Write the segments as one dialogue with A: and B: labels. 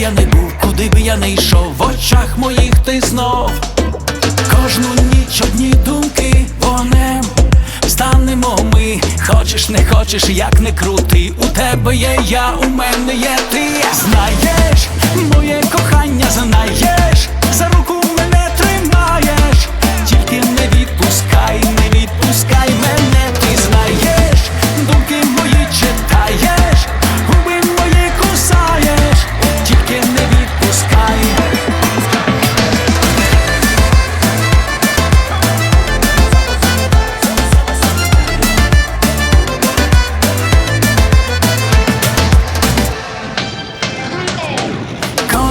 A: я не був, куди би я не йшов, в очах моїх ти знов. Кожну ніч одні думки вогнем станемо ми. Хочеш, не хочеш, як не крути. У тебе є я, у мене є ти. Знаєш, моє кохання, знаєш, за руку мене тримаєш, тільки не відпускай, не відпускай мене,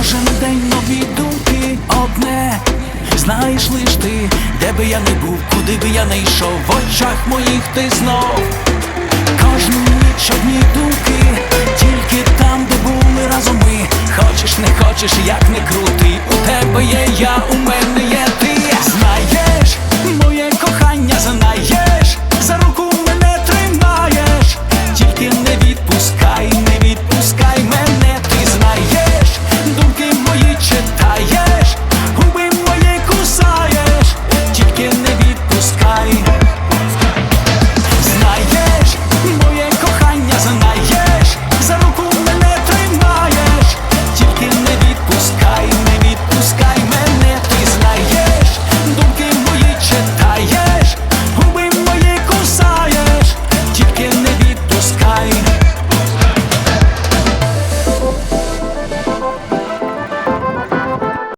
A: Кожен день нові думки одне, знаєш лиш ти, де би я не був, куди би я не йшов, в очах моїх ти знов. Кожну ніч одні думки, тільки там, де були разом ми. Хочеш, не хочеш, як не крутий, У тебе є я,